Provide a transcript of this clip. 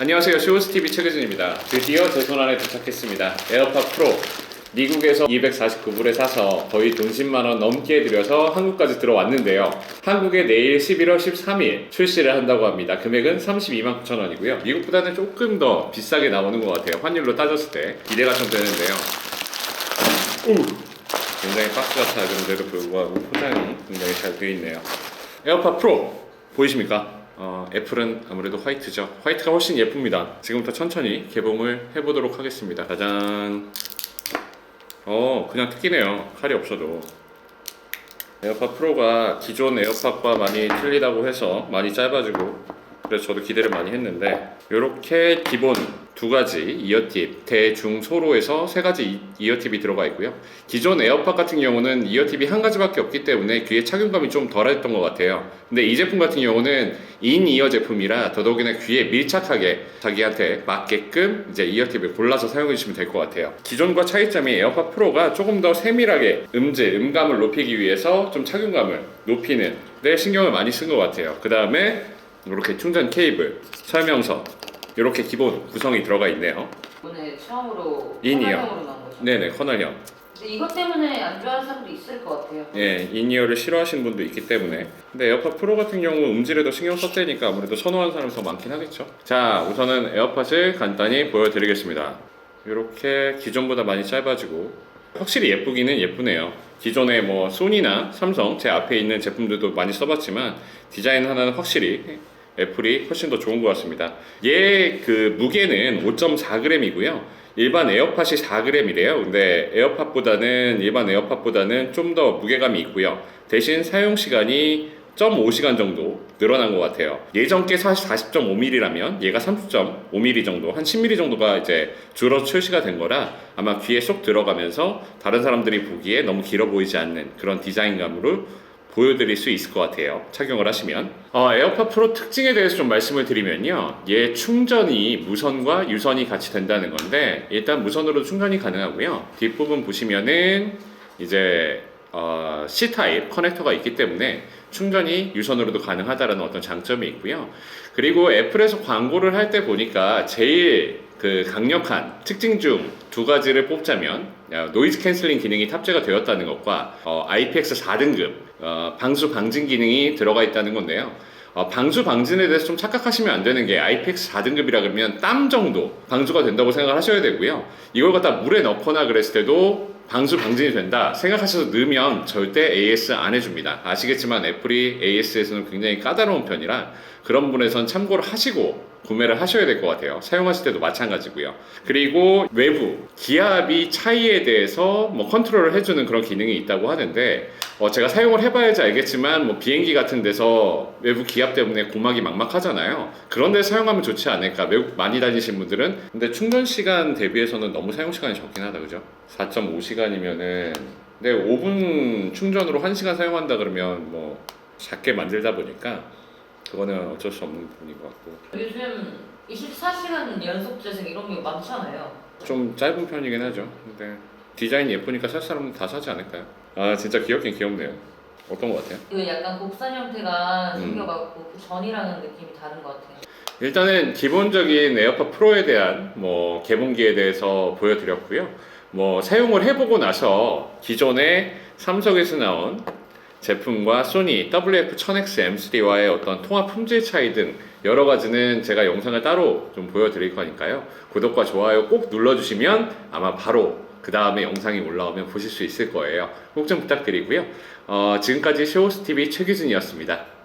안녕하세요. 쇼스TV 최규진입니다. 드디어 제 손안에 도착했습니다. 에어팟 프로. 미국에서 249불에 사서 거의 돈 10만 원 넘게 들여서 한국까지 들어왔는데요. 한국에 내일 11월 13일 출시를 한다고 합니다. 금액은 32만 9천 원이고요. 미국보다는 조금 더 비싸게 나오는 것 같아요. 환율로 따졌을 때 기대가 좀 되는데요. 우! 굉장히 박스 같아 그런데도 불구하고 포장이 굉장히 잘 되어 있네요. 에어팟 프로 보이십니까? 어, 애플은 아무래도 화이트죠. 화이트가 훨씬 예쁩니다. 지금부터 천천히 개봉을 해보도록 하겠습니다. 짜잔. 어, 그냥 특기네요. 칼이 없어도. 에어팟 프로가 기존 에어팟과 많이 틀리다고 해서 많이 짧아지고 그래서 저도 기대를 많이 했는데 이렇게 기본 두 가지 이어팁 대중 소로에서 세 가지 이- 이어팁이 들어가 있고요. 기존 에어팟 같은 경우는 이어팁이 한 가지밖에 없기 때문에 귀에 착용감이 좀 덜했던 것 같아요. 근데 이 제품 같은 경우는 인 이어 제품이라 더더욱이나 귀에 밀착하게 자기한테 맞게끔 이제 이어팁을 골라서 사용해 주시면 될 것 같아요. 기존과 차이점이 에어팟 프로가 조금 더 세밀하게 음질, 음감을 높이기 위해서 좀 착용감을 높이는 데 신경을 많이 쓴 것 같아요. 그 다음에 이렇게 충전 케이블, 설명서 이렇게 기본 구성이 들어가 있네요. 이번에 처음으로 인이요. 커널형으로 나온 거죠. 네네 커널형. 근데 이것 때문에 안 좋아하는 사람도 있을 것 같아요. 예, 인이어를 싫어하시는 분도 있기 때문에. 근데 에어팟 프로 같은 경우 음질에도 신경 썼다니까 아무래도 선호하는 사람이 더 많긴 하겠죠. 자, 우선은 에어팟을 간단히 보여드리겠습니다. 이렇게 기존보다 많이 짧아지고 확실히 예쁘기는 예쁘네요. 기존에 뭐 소니나 삼성 제 앞에 있는 제품들도 많이 써봤지만 디자인 하나는 확실히 애플이 훨씬 더 좋은 것 같습니다. 얘 그 무게는 5.4g이고요. 일반 에어팟이 4g이래요. 근데 에어팟보다는 일반 에어팟보다는 좀 더 무게감이 있고요. 대신 사용 시간이 0.5시간 정도 늘어난 것 같아요. 예전 게 사실 40.5mm라면 얘가 30.5mm 정도, 한 10mm 정도가 이제 줄어 출시가 된 거라 아마 귀에 쏙 들어가면서 다른 사람들이 보기에 너무 길어 보이지 않는 그런 디자인감으로 보여드릴 수 있을 것 같아요. 착용을 하시면. 어, 에어팟 프로 특징에 대해서 좀 말씀을 드리면요. 얘 충전이 무선과 유선이 같이 된다는 건데, 일단 무선으로 충전이 가능하고요. 뒷부분 보시면은 이제 어, C 타입 커넥터가 있기 때문에 충전이 유선으로도 가능하다라는 어떤 장점이 있고요. 그리고 애플에서 광고를 할 때 보니까 제일 그 강력한 특징 중 두 가지를 뽑자면 어, 노이즈 캔슬링 기능이 탑재가 되었다는 것과 어, IPX 4등급 어, 방수 방진 기능이 들어가 있다는 건데요. 어, 방수 방진에 대해서 좀 착각하시면 안 되는 게 IPX 4등급이라 그러면 땀 정도 방수가 된다고 생각하셔야 되고요. 이걸 갖다 물에 넣거나 그랬을 때도 방수 방진이 된다 생각하셔서 넣으면 절대 AS 안 해줍니다. 아시겠지만 애플이 AS에서는 굉장히 까다로운 편이라 그런 부분에선 참고를 하시고 구매를 하셔야 될 것 같아요. 사용하실 때도 마찬가지고요. 그리고 외부 기압이 차이에 대해서 뭐 컨트롤을 해주는 그런 기능이 있다고 하는데 어, 제가 사용을 해봐야지 알겠지만 뭐 비행기 같은 데서 외부 기압 때문에 고막이 막막하잖아요. 그런 데 사용하면 좋지 않을까. 외국 많이 다니신 분들은 근데 충전 시간 대비해서는 너무 사용 시간이 적긴 하다, 그죠? 4.5시간이면은 근데 5분 충전으로 1시간 사용한다 그러면 뭐 작게 만들다 보니까 그거는 어쩔 수 없는 부분인 것 같고 요즘 24시간 연속 재생 이런 게 많잖아요. 좀 짧은 편이긴 하죠. 근데 디자인이 예쁘니까 살 사람은 다 사지 않을까요? 아 진짜 귀엽긴 귀엽네요. 어떤 것 같아요? 그 약간 곡선 형태가 음. 생겨갖고 그 전이랑은 느낌이 다른 것 같아요. 일단은 기본적인 에어팟 프로에 대한 뭐 개봉기에 대해서 보여드렸고요. 뭐 사용을 해보고 나서 기존에 삼성에서 나온 제품과 소니 WF-1000X M3와의 어떤 통합 품질 차이 등 여러 가지는 제가 영상을 따로 좀 보여드릴 거니까요. 구독과 좋아요 꼭 눌러주시면 아마 바로 그 다음에 영상이 올라오면 보실 수 있을 거예요. 꼭 좀 부탁드리고요. 어, 지금까지 쇼호스TV 최규진이었습니다.